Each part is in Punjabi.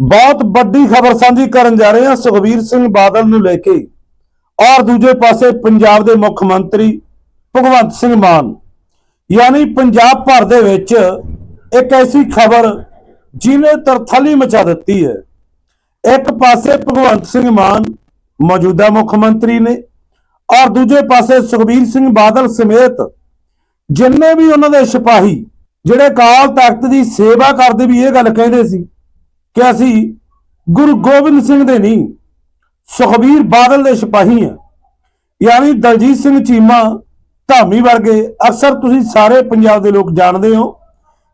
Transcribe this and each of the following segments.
ਬਹੁਤ ਵੱਡੀ ਖਬਰ ਸਾਂਝੀ ਕਰਨ ਜਾ ਰਹੇ ਹਾਂ ਸੁਖਬੀਰ ਸਿੰਘ ਬਾਦਲ ਨੂੰ ਲੈ ਕੇ। ਔਰ ਦੂਜੇ ਪਾਸੇ ਪੰਜਾਬ ਦੇ ਮੁੱਖ ਮੰਤਰੀ ਭਗਵੰਤ ਸਿੰਘ ਮਾਨ। ਯਾਨੀ ਪੰਜਾਬ ਭਰ ਦੇ ਵਿੱਚ ਇੱਕ ਐਸੀ ਖਬਰ ਜਿਹਨੇ ਤਰਥਲੀ ਮਚਾ ਦਿੱਤੀ ਹੈ। ਇੱਕ ਪਾਸੇ ਭਗਵੰਤ ਸਿੰਘ ਮਾਨ ਮੌਜੂਦਾ ਮੁੱਖ ਮੰਤਰੀ ਨੇ ਔਰ ਦੂਜੇ ਪਾਸੇ ਸੁਖਬੀਰ ਸਿੰਘ ਬਾਦਲ ਸਮੇਤ ਜਿੰਨੇ ਵੀ ਉਹਨਾਂ ਦੇ ਸਿਪਾਹੀ, ਜਿਹੜੇ ਕਾਲ ਤਖਤ ਦੀ ਸੇਵਾ ਕਰਦੇ ਵੀ ਇਹ ਗੱਲ ਕਹਿੰਦੇ ਸੀ ਕਿ ਅਸੀਂ ਗੁਰੂ ਗੋਬਿੰਦ ਸਿੰਘ ਦੇ ਨਹੀਂ, ਸੁਖਬੀਰ ਬਾਦਲ ਦੇ ਸਿਪਾਹੀ ਆ ਯਾਨੀ ਦਲਜੀਤ ਸਿੰਘ ਚੀਮਾ ਧਾਮੀ ਵਰਗੇ ਅਕਸਰ ਤੁਸੀਂ ਸਾਰੇ ਪੰਜਾਬ ਦੇ ਲੋਕ ਜਾਣਦੇ ਹੋ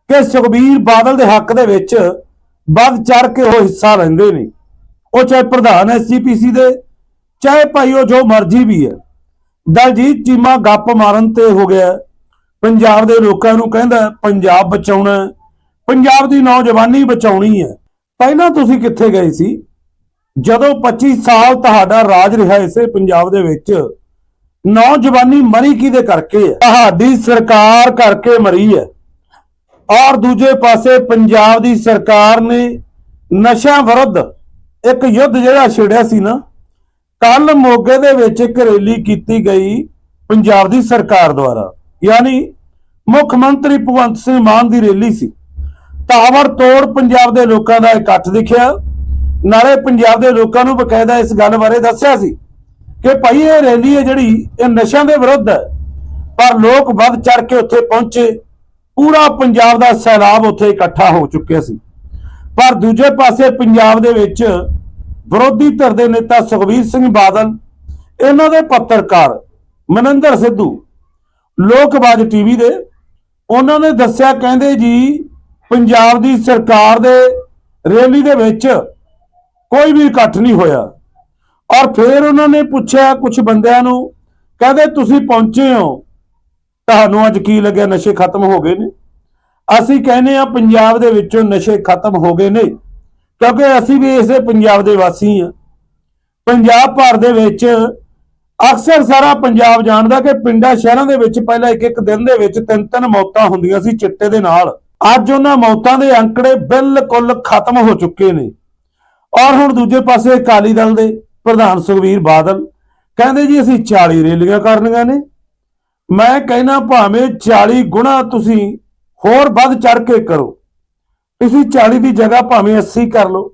ਕਿ ਸੁਖਬੀਰ ਬਾਦਲ ਦੇ ਹੱਕ ਦੇ ਵਿੱਚ ਵੱਧ ਚੜ ਕੇ ਉਹ ਹਿੱਸਾ ਲੈਂਦੇ ਨੇ। ਉਹ ਚਾਹੇ ਪ੍ਰਧਾਨ ਐਸਜੀਪੀਸੀ ਦੇ, ਚਾਹੇ ਭਾਈ ਉਹ ਜੋ ਮਰਜ਼ੀ ਵੀ ਹੈ। ਦਲਜੀਤ ਚੀਮਾ ਗੱਪ ਮਾਰਨ ਤੇ ਹੋ ਗਿਆ। ਪੰਜਾਬ ਦੇ ਲੋਕਾਂ ਨੂੰ ਕਹਿੰਦਾ, ਪੰਜਾਬ ਬਚਾਉਣਾ ਪੰਜਾਬ ਦੀ ਨੌਜਵਾਨੀ ਬਚਾਉਣੀ ਹੈ। ਪਹਿਲਾਂ ਤੁਸੀਂ ਕਿੱਥੇ ਗਏ ਸੀ? ਜਦੋਂ 25 ਸਾਲ ਤੁਹਾਡਾ ਰਾਜ ਰਿਹਾ ਇਸੇ ਪੰਜਾਬ ਦੇ ਵਿੱਚ, ਨੌਜਵਾਨੀ ਮਰੀ ਕਿਹਦੇ ਕਰਕੇ ਹੈ? ਤੁਹਾਡੀ ਸਰਕਾਰ ਕਰਕੇ ਮਰੀ ਹੈ। ਔਰ ਦੂਜੇ ਪਾਸੇ ਪੰਜਾਬ ਦੀ ਸਰਕਾਰ ਨੇ ਨਸ਼ਾ ਵਿਰੁੱਧ ਇੱਕ ਯੁੱਧ ਜਿਹੜਾ ਛੇੜਿਆ ਸੀ ਨਾ ਕੱਲ ਮੋਗੇ ਦੇ ਵਿੱਚ ਇੱਕ ਰੈਲੀ ਕੀਤੀ ਗਈ ਪੰਜਾਬ ਦੀ ਸਰਕਾਰ ਦੁਆਰਾ। ਯਾਨੀ ਮੁੱਖ ਮੰਤਰੀ ਭਗਵੰਤ ਸਿੰਘ ਮਾਨ ਦੀ ਰੈਲੀ ਸੀ। ਤਾਵਰ ਤੋੜ ਪੰਜਾਬ ਦੇ ਲੋਕਾਂ ਦਾ ਇਕੱਠ ਦਿਖਿਆ। ਨਾਲੇ ਪੰਜਾਬ ਦੇ ਲੋਕਾਂ ਨੂੰ ਬਕਾਇਦਾ ਇਸ ਗੱਲ ਬਾਰੇ ਦੱਸਿਆ ਸੀ ਕਿ ਭਾਈ ਇਹ ਰੈਲੀ ਹੈ ਜਿਹੜੀ ਇਹ ਨਸ਼ਿਆਂ ਦੇ ਵਿਰੁੱਧ ਹੈ। ਪਰ ਲੋਕ ਵੱਧ ਚੜ ਕੇ ਉੱਥੇ ਪਹੁੰਚੇ। ਪੂਰਾ ਪੰਜਾਬ ਦਾ ਸੈਲਾਬ ਉੱਥੇ ਇਕੱਠਾ ਹੋ ਚੁੱਕਿਆ ਸੀ। ਪਰ ਦੂਜੇ ਪਾਸੇ ਪੰਜਾਬ ਦੇ ਵਿੱਚ ਵਿਰੋਧੀ ਧਿਰ ਦੇ ਨੇਤਾ ਸੁਖਬੀਰ ਸਿੰਘ ਬਾਦਲ, ਇਹਨਾਂ ਦੇ ਪੱਤਰਕਾਰ ਮਨਿੰਦਰ ਸਿੱਧੂ ਲੋਕਬਾਜ ਟੀਵੀ ਦੇ, ਉਹਨਾਂ ਨੇ ਦੱਸਿਆ, ਕਹਿੰਦੇ ਜੀ ਪੰਜਾਬ ਦੀ ਸਰਕਾਰ ਦੇ ਰੈਲੀ ਦੇ ਵਿੱਚ ਕੋਈ ਵੀ ਇਕੱਠ ਨਹੀਂ ਹੋਇਆ। ਔਰ ਫਿਰ ਉਹਨਾਂ ਨੇ ਪੁੱਛਿਆ ਕੁਝ ਬੰਦਿਆਂ ਨੂੰ, ਕਹਿੰਦੇ ਤੁਸੀਂ ਪਹੁੰਚੇ ਹੋ, ਤੁਹਾਨੂੰ ਅੱਜ ਕੀ ਲੱਗਿਆ, ਨਸ਼ੇ ਖਤਮ ਹੋ ਗਏ ਨੇ? ਅਸੀਂ ਕਹਿੰਦੇ ਆ ਪੰਜਾਬ ਦੇ ਵਿੱਚੋਂ ਨਸ਼ੇ ਖਤਮ ਹੋ ਗਏ ਨੇ, ਕਿਉਂਕਿ ਅਸੀਂ ਵੀ ਇਸੇ ਪੰਜਾਬ ਦੇ ਵਾਸੀ ਆ ਪੰਜਾਬ ਭਰ ਦੇ ਵਿੱਚ ਅਕਸਰ ਸਾਰਾ ਪੰਜਾਬ ਜਾਣਦਾ ਕਿ ਪਿੰਡਾਂ, ਸ਼ਹਿਰਾਂ ਦੇ ਵਿੱਚ ਪਹਿਲਾਂ ਇੱਕ ਇੱਕ ਦਿਨ ਦੇ ਵਿੱਚ ਤਿੰਨ ਤਿੰਨ ਮੌਤਾਂ ਹੁੰਦੀਆਂ ਸੀ ਚਿੱਟੇ ਦੇ ਨਾਲ। ਅੱਜ ਉਹਨਾਂ ਮੌਤਾਂ ਦੇ ਅੰਕੜੇ ਬਿਲਕੁਲ ਖਤਮ ਹੋ ਚੁੱਕੇ ਨੇ। ਔਰ ਹੁਣ ਦੂਜੇ ਪਾਸੇ ਅਕਾਲੀ ਦਲ ਦੇ ਪ੍ਰਧਾਨ ਸੁਖਵੀਰ ਬਾਦਲ ਕਹਿੰਦੇ ਜੀ, ਅਸੀਂ 40 ਰੈਲੀਆਂ ਕਰਨੀਆਂ ਨੇ। ਮੈਂ ਕਹਿਣਾ ਭਾਵੇਂ 40 ਗੁਣਾ ਤੁਸੀਂ ਹੋਰ ਵੱਧ ਚੜ ਕੇ ਕਰੋ। ਤੁਸੀਂ 40 ਦੀ ਜਗ੍ਹਾ ਭਾਵੇਂ 80 ਕਰ ਲਓ।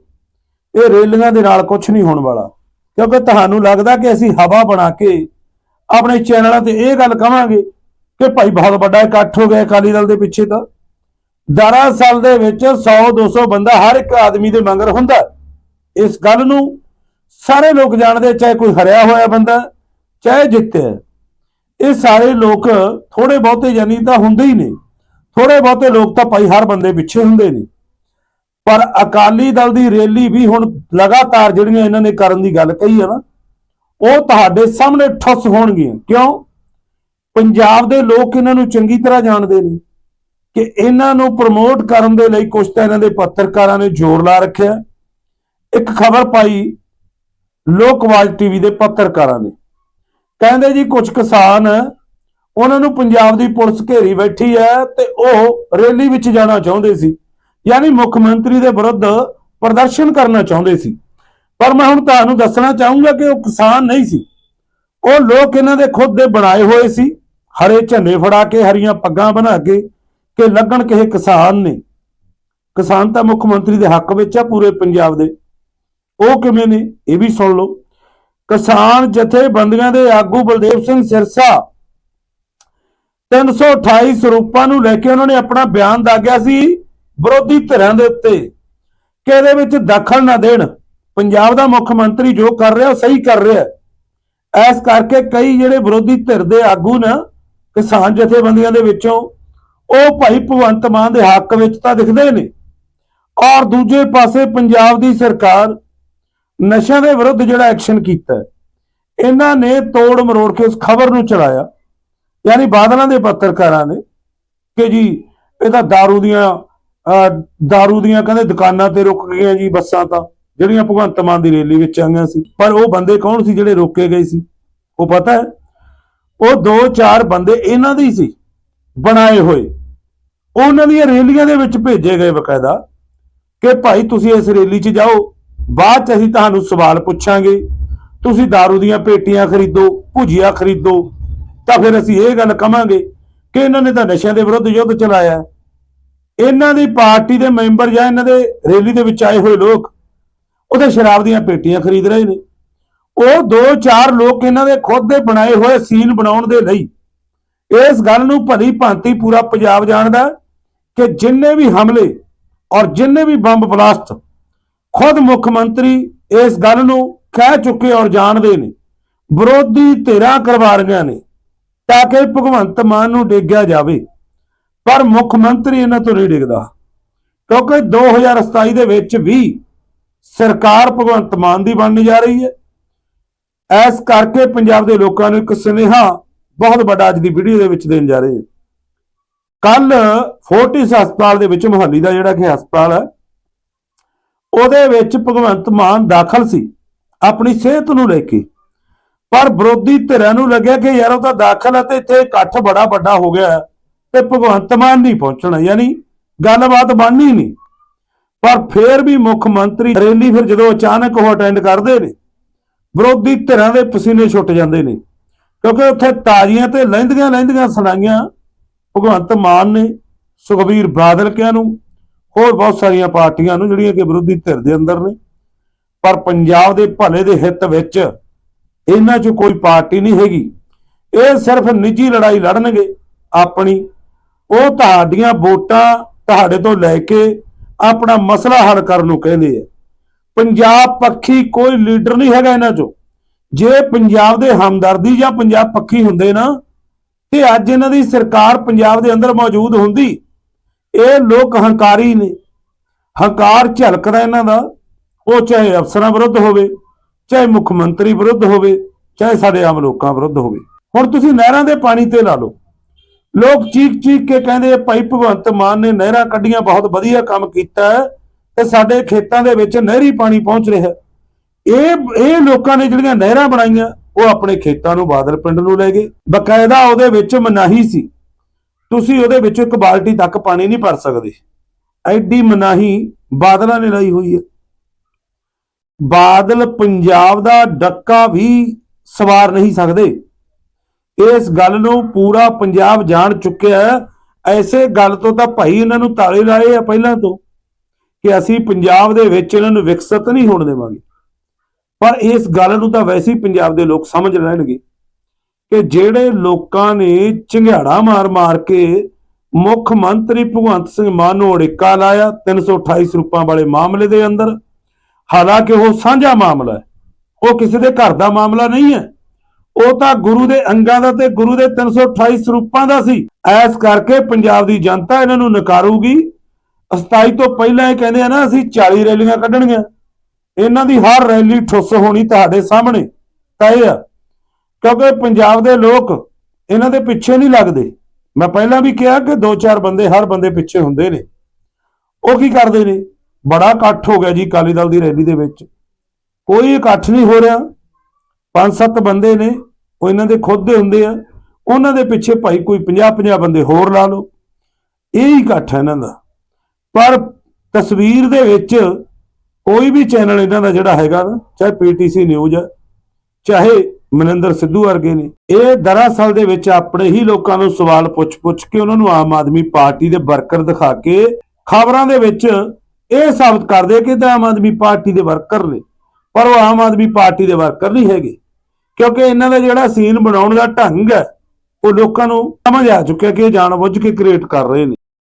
ਇਹ ਰੈਲੀਆਂ ਦੇ ਨਾਲ ਕੁਝ ਨਹੀਂ ਹੋਣ ਵਾਲਾ। ਕਿਉਂਕਿ ਤੁਹਾਨੂੰ ਲੱਗਦਾ ਕਿ ਅਸੀਂ ਹਵਾ ਬਣਾ ਕੇ ਆਪਣੇ ਚੈਨਲਾਂ ਤੇ ਇਹ ਗੱਲ ਕਵਾਂਗੇ ਕਿ ਭਾਈ ਬਹੁਤ ਵੱਡਾ ਇਕੱਠ ਹੋ ਗਿਆ ਅਕਾਲੀ ਦਲ ਦੇ ਪਿੱਛੇ ਤਾਂ। ਦਰਅਸਲ ਦੇ ਵਿੱਚ 100 200 ਬੰਦਾ ਹਰ ਇੱਕ ਆਦਮੀ ਦੇ ਮੰਗਰ ਹੁੰਦਾ ਇਸ ਗੱਲ ਨੂੰ ਸਾਰੇ ਲੋਕ ਜਾਣਦੇ ਚਾਹੇ ਕੋਈ ਹਰਿਆ ਹੋਇਆ ਬੰਦਾ ਚਾਹੇ ਜਿੱਤਿਆ ਇਹ ਸਾਰੇ ਲੋਕ ਥੋੜੇ ਬਹੁਤੇ ਯਾਨੀ ਤਾਂ ਹੁੰਦੇ ਹੀ ਨੇ। ਥੋੜੇ ਬਹੁਤੇ ਲੋਕ ਤਾਂ ਭਾਈ ਹਰ ਬੰਦੇ ਪਿੱਛੇ ਹੁੰਦੇ ਨੇ। ਪਰ ਅਕਾਲੀ ਦਲ ਦੀ ਰੈਲੀ ਵੀ ਹੁਣ ਲਗਾਤਾਰ ਜਿਹੜੀਆਂ ਇਹਨਾਂ ਨੇ ਕਰਨ ਦੀ ਗੱਲ ਕਹੀ ਹੈ ਨਾ, ਉਹ ਤੁਹਾਡੇ ਸਾਹਮਣੇ ਠੁੱਸ ਹੋਣਗੀਆਂ। ਕਿਉਂ? ਪੰਜਾਬ ਦੇ ਲੋਕ ਇਹਨਾਂ ਨੂੰ ਚੰਗੀ ਤਰ੍ਹਾਂ ਜਾਣਦੇ ਨੇ। ਕਿ ਇਹਨਾਂ ਨੂੰ ਪ੍ਰਮੋਟ ਕਰਨ ਦੇ ਲਈ ਕੁਝ ਤਾਂ ਇਹਨਾਂ ਦੇ ਪੱਤਰਕਾਰਾਂ ਨੇ ਜ਼ੋਰ ਲਾ ਰੱਖਿਆ। ਇੱਕ ਖਬਰ ਪਾਈ ਲੋਕਵਾਜ ਟੀਵੀ ਦੇ ਪੱਤਰਕਾਰਾਂ ਨੇ। ਕਹਿੰਦੇ ਜੀ ਕੁਝ ਕਿਸਾਨ ਉਹਨਾਂ ਨੂੰ ਪੰਜਾਬ ਦੀ ਪੁਲਿਸ ਘੇਰੀ ਬੈਠੀ ਹੈ ਤੇ ਉਹ ਰੈਲੀ ਵਿੱਚ ਜਾਣਾ ਚਾਹੁੰਦੇ ਸੀ। ਯਾਨੀ ਮੁੱਖ ਮੰਤਰੀ ਦੇ ਵਿਰੁੱਧ ਪ੍ਰਦਰਸ਼ਨ ਕਰਨਾ ਚਾਹੁੰਦੇ ਸੀ। ਪਰ ਮੈਂ ਹੁਣ ਤੁਹਾਨੂੰ ਦੱਸਣਾ ਚਾਹੂੰਗਾ ਕਿ ਉਹ ਕਿਸਾਨ ਨਹੀਂ ਸੀ। ਉਹ ਲੋਕ ਇਹਨਾਂ ਦੇ ਖੁਦ ਦੇ ਬਣਾਏ ਹੋਏ ਸੀ। ਹਰੇ ਝੰਡੇ ਫੜਾ ਕੇ, ਹਰੀਆਂ ਪੱਗਾਂ ਬਣਾ ਕੇ ਕਿ ਲੱਗਣ ਕਿਸੇ ਕਿਸਾਨ ਨੇ, ਕਿਸਾਨ ਤਾਂ ਮੁੱਖ ਮੰਤਰੀ ਦੇ ਹੱਕ ਵਿੱਚ ਆ ਪੂਰੇ ਪੰਜਾਬ ਦੇ। ਉਹ ਕਿਵੇਂ ਨੇ, ਇਹ ਵੀ ਸੁਣ ਲਓ। ਕਿਸਾਨ ਜਥੇਬੰਦੀਆਂ ਦੇ ਆਗੂ ਬਲਦੇਵ ਸਿੰਘ ਸਿਰਸਾ 328 ਸਰੂਪਾਂ ਨੂੰ ਲੈ ਕੇ ਉਹਨਾਂ ਨੇ ਆਪਣਾ ਬਿਆਨ ਦਾਗਿਆ ਸੀ ਵਿਰੋਧੀ ਧਿਰਾਂ ਦੇ ਉੱਤੇ ਕਿ ਇਹਦੇ ਵਿੱਚ ਦਖਲ ਨਾ ਦੇਣ। ਪੰਜਾਬ ਦਾ ਮੁੱਖ ਮੰਤਰੀ ਜੋ ਕਰ ਰਿਹਾ, ਉਹ ਸਹੀ ਕਰ ਰਿਹਾ ਹੈ। ਇਸ ਕਰਕੇ ਕਈ ਜਿਹੜੇ ਵਿਰੋਧੀ ਧਿਰ ਦੇ ਆਗੂ ਨਾ ਕਿਸਾਨ ਜਥੇਬੰਦੀਆਂ ਦੇ ਵਿੱਚੋਂ ਉਹ ਭਾਈ ਭਗਵੰਤ ਮਾਨ ਦੇ ਹੱਕ ਵਿੱਚ ਤਾਂ ਦਿਖਦੇ ਨੇ ਔਰ ਦੂਜੇ ਪਾਸੇ ਪੰਜਾਬ ਦੀ ਸਰਕਾਰ ਨਸ਼ਿਆਂ ਦੇ ਵਿਰੁੱਧ ਜਿਹੜਾ ਐਕਸ਼ਨ ਕੀਤਾ ਹੈ, ਇਹਨਾਂ ਨੇ ਤੋੜ ਮਰੋੜ ਕੇ ਉਸ ਖਬਰ ਨੂੰ ਚਲਾਇਆ ਯਾਨੀ ਬਾਦਲਾਂ ਦੇ ਪੱਤਰਕਾਰਾਂ ਨੇ ਕਿ ਜੀ ਇਹ ਤਾਂ दारू ਦੀਆਂ ਅਹ, दारू ਦੀਆਂ ਕਹਿੰਦੇ ਦੁਕਾਨਾਂ ਤੇ ਰੁਕ ਗਈਆਂ ਜੀ ਬੱਸਾਂ ਤਾਂ ਜਿਹੜੀਆਂ ਭਗਵੰਤ ਮਾਨ ਦੀ ਰੈਲੀ ਵਿੱਚ ਆਈਆਂ ਸੀ ਪਰ ਉਹ ਬੰਦੇ ਕੌਣ ਸੀ ਜਿਹੜੇ ਰੋਕੇ ਗਏ ਸੀ ਉਹ ਪਤਾ ਹੈ ਉਹ ਦੋ ਚਾਰ ਬੰਦੇ ਇਹਨਾਂ ਦੇ ਹੀ ਸੀ ਬਣਾਏ ਹੋਏ ਉਹਨਾਂ ਦੀਆਂ ਰੈਲੀਆਂ ਦੇ ਵਿੱਚ ਭੇਜੇ ਗਏ ਬਕਾਇਦਾ ਕਿ ਭਾਈ ਤੁਸੀਂ ਇਸ ਰੈਲੀ 'ਚ ਜਾਓ, ਬਾਅਦ 'ਚ ਅਸੀਂ ਤੁਹਾਨੂੰ ਸਵਾਲ ਪੁੱਛਾਂਗੇ। ਤੁਸੀਂ दारू ਦੀਆਂ ਪੇਟੀਆਂ ਖਰੀਦੋ, ਭੁਜੀਆ ਖਰੀਦੋ, ਤਾਂ ਫਿਰ ਅਸੀਂ ਇਹ ਗੱਲ ਕਵਾਂਗੇ ਕਿ ਇਹਨਾਂ ਨੇ ਤਾਂ ਨਸ਼ਿਆਂ ਦੇ ਵਿਰੁੱਧ ਯੁੱਧ ਚਲਾਇਆ। ਇਹਨਾਂ ਦੀ ਪਾਰਟੀ ਦੇ ਮੈਂਬਰ ਜਾਂ ਇਹਨਾਂ ਦੇ ਰੈਲੀ ਦੇ ਵਿੱਚ ਆਏ ਹੋਏ ਲੋਕ ਉਹਦੇ ਸ਼ਰਾਬ ਦੀਆਂ ਪੇਟੀਆਂ ਖਰੀਦ ਰਹੇ ਨੇ। ਉਹ ਦੋ ਚਾਰ ਲੋਕ ਇਹਨਾਂ ਦੇ ਖੁਦ ਦੇ ਬਣਾਏ ਹੋਏ ਸੀਨ ਬਣਾਉਣ ਦੇ ਲਈ ਇਸ ਗੱਲ ਨੂੰ ਭਲੀ ਭਾਂਤੀ ਪੂਰਾ ਪੰਜਾਬ ਜਾਣਦਾ। ਕਿ ਜਿੰਨੇ ਵੀ ਹਮਲੇ ਔਰ ਜਿੰਨੇ ਵੀ ਬੰਬ ਬਲਾਸਟ ਖੁਦ ਮੁੱਖ ਮੰਤਰੀ ਇਸ ਗੱਲ ਨੂੰ ਕਹਿ ਚੁੱਕੇ ਔਰ ਜਾਣਦੇ ਨੇ, ਵਿਰੋਧੀ ਧਿਰਾਂ ਕਰਵਾ ਰਹੀਆਂ ਨੇ ਤਾਂ ਕਿ ਭਗਵੰਤ ਮਾਨ ਨੂੰ ਡੇਗਿਆ ਜਾਵੇ। ਪਰ ਮੁੱਖ ਮੰਤਰੀ ਇਹਨਾਂ ਤੋਂ ਨਹੀਂ ਡਿੱਗਦਾ। ਕਿਉਂਕਿ 2027 ਦੇ ਵਿੱਚ ਵੀ ਸਰਕਾਰ ਭਗਵੰਤ ਮਾਨ ਦੀ ਬਣਨ ਜਾ ਰਹੀ ਹੈ। ਇਸ ਕਰਕੇ ਪੰਜਾਬ ਦੇ ਲੋਕਾਂ ਨੂੰ ਇੱਕ ਸੁਨੇਹਾ ਬਹੁਤ ਵੱਡਾ ਅੱਜ ਦੀ ਵੀਡੀਓ ਦੇ ਵਿੱਚ ਦੇਣ ਜਾ ਰਹੇ ਹਾਂ। ਕੱਲ ਫੋਰਟਿਸ ਹਸਪਤਾਲ ਦੇ ਵਿੱਚ ਮੁਹੱਲੀ ਦਾ ਜਿਹੜਾ ਕਿ ਹਸਪਤਾਲ ਹੈ, ਉਹਦੇ ਵਿੱਚ ਭਗਵੰਤ ਮਾਨ ਦਾਖਲ ਸੀ, ਆਪਣੀ ਸਿਹਤ ਨੂੰ ਲੈ ਕੇ। ਪਰ ਵਿਰੋਧੀ ਧਿਰਾਂ ਨੂੰ ਲੱਗਿਆ ਕਿ ਯਾਰ ਉਹ ਤਾਂ ਦਾਖਲ ਹੈ ਤੇ ਇੱਥੇ ਇਕੱਠ ਬੜਾ ਵੱਡਾ ਹੋ ਗਿਆ ਤੇ ਭਗਵੰਤ ਮਾਨ ਨਹੀਂ ਪਹੁੰਚਣਾ, ਯਾਨੀ ਗੱਲਬਾਤ ਬਣਨੀ ਨਹੀਂ। ਪਰ ਫੇਰ ਵੀ ਮੁੱਖ ਮੰਤਰੀ ਰੈਲੀ ਫਿਰ ਜਦੋਂ ਅਚਾਨਕ ਉਹ ਅਟੈਂਡ ਕਰਦੇ ਨੇ, ਵਿਰੋਧੀ ਧਿਰਾਂ ਦੇ ਪਸੀਨੇ ਛੁੱਟ ਜਾਂਦੇ ਨੇ, ਕਿਉਂਕਿ ਉੱਥੇ ਤਾਜ਼ੀਆਂ ਤੇ ਲਹਿੰਦੀਆਂ ਲਹਿੰਦੀਆਂ ਸੁਣਾਈਆਂ ਭਗਵੰਤ ਮਾਨ ਨੇ ਸੁਖਬੀਰ ਬਾਦਲ ਕਿਆਂ ਨੂੰ ਹੋਰ ਬਹੁਤ ਸਾਰੀਆਂ ਪਾਰਟੀਆਂ ਨੂੰ ਜਿਹੜੀਆਂ ਕਿ ਵਿਰੋਧੀ ਧਿਰ ਦੇ ਅੰਦਰ ਨੇ, ਪਰ ਪੰਜਾਬ ਦੇ ਭਲੇ ਦੇ ਹਿੱਤ ਵਿੱਚ ਇਹਨਾਂ 'ਚ ਕੋਈ ਪਾਰਟੀ ਨਹੀਂ ਹੈਗੀ। ਇਹ ਸਿਰਫ ਨਿੱਜੀ ਲੜਾਈ ਲੜਨਗੇ ਆਪਣੀ। ਉਹ ਤੁਹਾਡੀਆਂ ਵੋਟਾਂ ਤੁਹਾਡੇ ਤੋਂ ਲੈ ਕੇ ਆਪਣਾ ਮਸਲਾ ਹੱਲ ਕਰਨ ਨੂੰ ਕਹਿੰਦੇ ਆ। ਪੰਜਾਬ ਪੱਖੀ ਕੋਈ ਲੀਡਰ ਨਹੀਂ ਹੈਗਾ ਇਹਨਾਂ 'ਚੋਂ। ਜੇ ਪੰਜਾਬ ਦੇ ਹਮਦਰਦੀ ਜਾਂ ਪੰਜਾਬ ਪੱਖੀ ਹੁੰਦੇ ਨਾ ਤੇ ਅੱਜ ਇਹਨਾਂ ਦੀ ਸਰਕਾਰ ਪੰਜਾਬ ਦੇ ਅੰਦਰ ਮੌਜੂਦ ਹੁੰਦੀ, ਇਹ ਲੋਕ ਹੰਕਾਰੀ ਨੇ। ਹੰਕਾਰ ਝਲਕਦਾ ਇਹਨਾਂ ਦਾ। ਉਹ ਚਾਹੇ ਅਫਸਰਾਂ ਵਿਰੁੱਧ ਹੋਵੇ, ਚਾਹੇ ਮੁੱਖ ਮੰਤਰੀ ਵਿਰੁੱਧ ਹੋਵੇ, ਚਾਹੇ ਸਾਡੇ ਆਮ ਲੋਕਾਂ ਵਿਰੁੱਧ ਹੋਵੇ। ਹੁਣ ਤੁਸੀਂ ਨਹਿਰਾਂ ਦੇ ਪਾਣੀ ਤੇ ਲਾ ਲਓ। ਲੋਕ ਚੀਕ ਚੀਕ ਕੇ ਕਹਿੰਦੇ ਭਾਈ ਭਗਵੰਤ ਮਾਨ ਨੇ ਨਹਿਰਾਂ ਕੱਢੀਆਂ, ਬਹੁਤ ਵਧੀਆ ਕੰਮ ਕੀਤਾ ਹੈ ਤੇ ਸਾਡੇ ਖੇਤਾਂ ਦੇ ਵਿੱਚ ਨਹਿਰੀ ਪਾਣੀ ਪਹੁੰਚ ਰਿਹਾ ਇਹ ਇਹ ਲੋਕਾਂ ਨੇ ਜਿਹੜੀਆਂ ਨਹਿਰਾਂ ਬਣਾਈਆਂ ਉਹ ਆਪਣੇ ਖੇਤਾਂ ਨੂੰ ਬਾਦਲ ਪਿੰਡ ਨੂੰ ਲੈ ਗਏ। ਬਕਾਇਦਾ ਉਹਦੇ ਵਿੱਚ ਮਨਾਹੀ ਸੀ। ਤੁਸੀਂ ਉਹਦੇ ਵਿੱਚ ਇੱਕ ਬਾਲਟੀ ਤੱਕ ਪਾਣੀ ਨਹੀਂ ਭਰ ਸਕਦੇ। ਐਡੀ ਮਨਾਹੀ ਬਾਦਲਾਂ ਨੇ ਲਾਈ ਹੋਈ ਹੈ। ਬਾਦਲ ਪੰਜਾਬ ਦਾ ਡੱਕਾ ਵੀ ਸਵਾਰ ਨਹੀਂ ਸਕਦੇ। ਇਸ ਗੱਲ ਨੂੰ ਪੂਰਾ ਪੰਜਾਬ ਜਾਣ ਚੁੱਕਿਆ ਹੈ। ਐਸੇ ਗੱਲ ਤੋਂ ਤਾਂ ਭਾਈ ਇਹਨਾਂ ਨੂੰ ਤਾਲੇ ਲਾਏ ਆ ਪਹਿਲਾਂ ਤੋਂ ਕਿ ਅਸੀਂ ਪੰਜਾਬ ਦੇ ਵਿੱਚ ਇਹਨਾਂ ਨੂੰ ਵਿਕਸਿਤ ਨਹੀਂ ਹੋਣ ਦੇਵਾਂਗੇ। ਪਰ ਇਸ ਗੱਲ ਨੂੰ ਤਾਂ ਵੈਸੇ ਹੀ ਪੰਜਾਬ ਦੇ ਲੋਕ ਸਮਝ ਲੈਣਗੇ ਕਿ ਜਿਹੜੇ ਲੋਕਾਂ ਨੇ ਝੰਗਾੜਾ ਮਾਰ-ਮਾਰ ਕੇ ਮੁੱਖ ਮੰਤਰੀ ਭਗਵੰਤ ਸਿੰਘ ਮਾਨ ਨੂੰ ਅੜਿੱਕਾ ਲਾਇਆ 328 ਰੁਪਏ ਵਾਲੇ ਮਾਮਲੇ ਦੇ ਅੰਦਰ, ਹਾਲਾਂਕਿ ਉਹ ਸਾਂਝਾ ਮਾਮਲਾ ਹੈ, ਉਹ ਕਿਸੇ ਦੇ ਘਰ ਦਾ ਮਾਮਲਾ ਨਹੀਂ ਹੈ। ਉਹ ਤਾਂ ਗੁਰੂ ਦੇ ਅੰਗਾਂ ਦਾ ਤੇ ਗੁਰੂ ਦੇ 328 ਸਰੂਪਾਂ ਦਾ ਸੀ। ਐਸ ਕਰਕੇ ਪੰਜਾਬ ਦੀ ਜਨਤਾ ਇਹਨਾਂ ਨੂੰ ਨਕਾਰੂਗੀ। 27 ਤੋਂ ਪਹਿਲਾਂ ਇਹ ਕਹਿੰਦੇ ਆ ਨਾ, ਅਸੀਂ 40 ਰੈਲੀਆਂ ਕੱਢਣੀਆਂ। ਇਹਨਾਂ ਦੀ ਹਰ ਰੈਲੀ ਠੁੱਸ ਹੋਣੀ ਤੁਹਾਡੇ ਸਾਹਮਣੇ ਤਾਂ ਆ। ਕਿਉਂਕਿ ਪੰਜਾਬ ਦੇ ਲੋਕ ਇਹਨਾਂ ਦੇ ਪਿੱਛੇ ਨਹੀਂ ਲੱਗਦੇ। ਮੈਂ ਪਹਿਲਾਂ ਵੀ ਕਿਹਾ ਕਿ ਦੋ ਚਾਰ ਬੰਦੇ ਹਰ ਬੰਦੇ ਪਿੱਛੇ ਹੁੰਦੇ ਨੇ। ਉਹ ਕੀ ਕਰਦੇ ਨੇ? ਬੜਾ ਇਕੱਠ ਹੋ ਗਿਆ ਜੀ ਅਕਾਲੀ ਦਲ ਦੀ ਰੈਲੀ ਦੇ ਵਿੱਚ। ਕੋਈ ਇਕੱਠ ਨਹੀਂ ਹੋ ਰਿਹਾ। ਪੰਜ ਸੱਤ ਬੰਦੇ ਨੇ, ਉਹ ਇਹਨਾਂ ਦੇ ਖੁਦ ਦੇ ਹੁੰਦੇ ਆ। ਉਹਨਾਂ ਦੇ ਪਿੱਛੇ ਭਾਈ ਕੋਈ 50 50 ਬੰਦੇ ਹੋਰ ਲਾ ਲਓ। ਇਹ ਹੀ ਇਕੱਠ ਹੈ ਇਹਨਾਂ ਦਾ। ਪਰ ਤਸਵੀਰ ਦੇ ਵਿੱਚ ਕੋਈ ਵੀ ਚੈਨਲ ਇਹਨਾਂ ਦਾ ਜਿਹੜਾ ਹੈਗਾ ਨਾ, ਚਾਹੇ ਪੀਟੀਸੀ ਨਿਊਜ਼ ਹੈ ਚਾਹੇ ਮਨਿੰਦਰ ਸਿੱਧੂ ਵਰਗੇ ਨੇ, ਇਹ ਦਰਅਸਲ ਦੇ ਵਿੱਚ ਆਪਣੇ ਹੀ ਲੋਕਾਂ ਨੂੰ ਸਵਾਲ ਪੁੱਛ-ਪੁੱਛ ਕੇ ਉਹਨਾਂ ਨੂੰ ਆਮ ਆਦਮੀ ਪਾਰਟੀ ਦੇ ਵਰਕਰ ਦਿਖਾ ਕੇ ਖਬਰਾਂ ਦੇ ਵਿੱਚ ਇਹ ਸਾਬਤ ਕਰਦੇ ਕਿ ਤਾਂ ਆਮ ਆਦਮੀ ਪਾਰਟੀ ਦੇ ਵਰਕਰ ਨੇ, ਪਰ ਉਹ ਆਮ ਆਦਮੀ ਪਾਰਟੀ ਦੇ ਵਰਕਰ ਨਹੀਂ ਹੈਗੇ, ਕਿਉਂਕਿ ਇਹਨਾਂ ਦਾ ਜਿਹੜਾ ਸੀਨ ਬਣਾਉਣ ਦਾ ਢੰਗ ਹੈ, ਉਹ ਲੋਕਾਂ ਨੂੰ ਸਮਝ ਆ ਚੁੱਕਿਆ ਕਿ ਇਹ ਜਾਣਬੁੱਝ ਕੇ ਕ੍ਰੀਏਟ ਕਰ ਰਹੇ ਨੇ।